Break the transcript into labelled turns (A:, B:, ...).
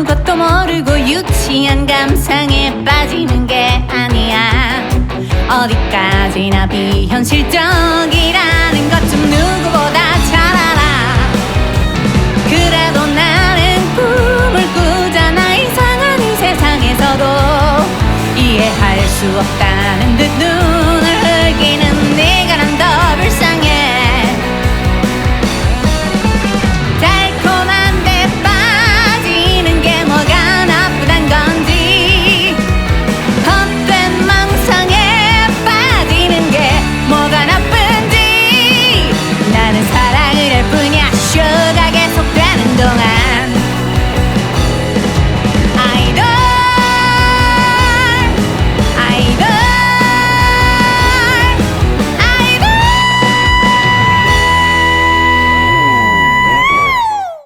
A: 아무것도 모르고 유치한 감상에 빠지는 게 아니야. 어디까지나 비현실적이라는 것 좀 누구보다 잘 알아. 그래도 나는 꿈을 꾸잖아 이상한 이 세상에서도. 이해할 수 없다는 듯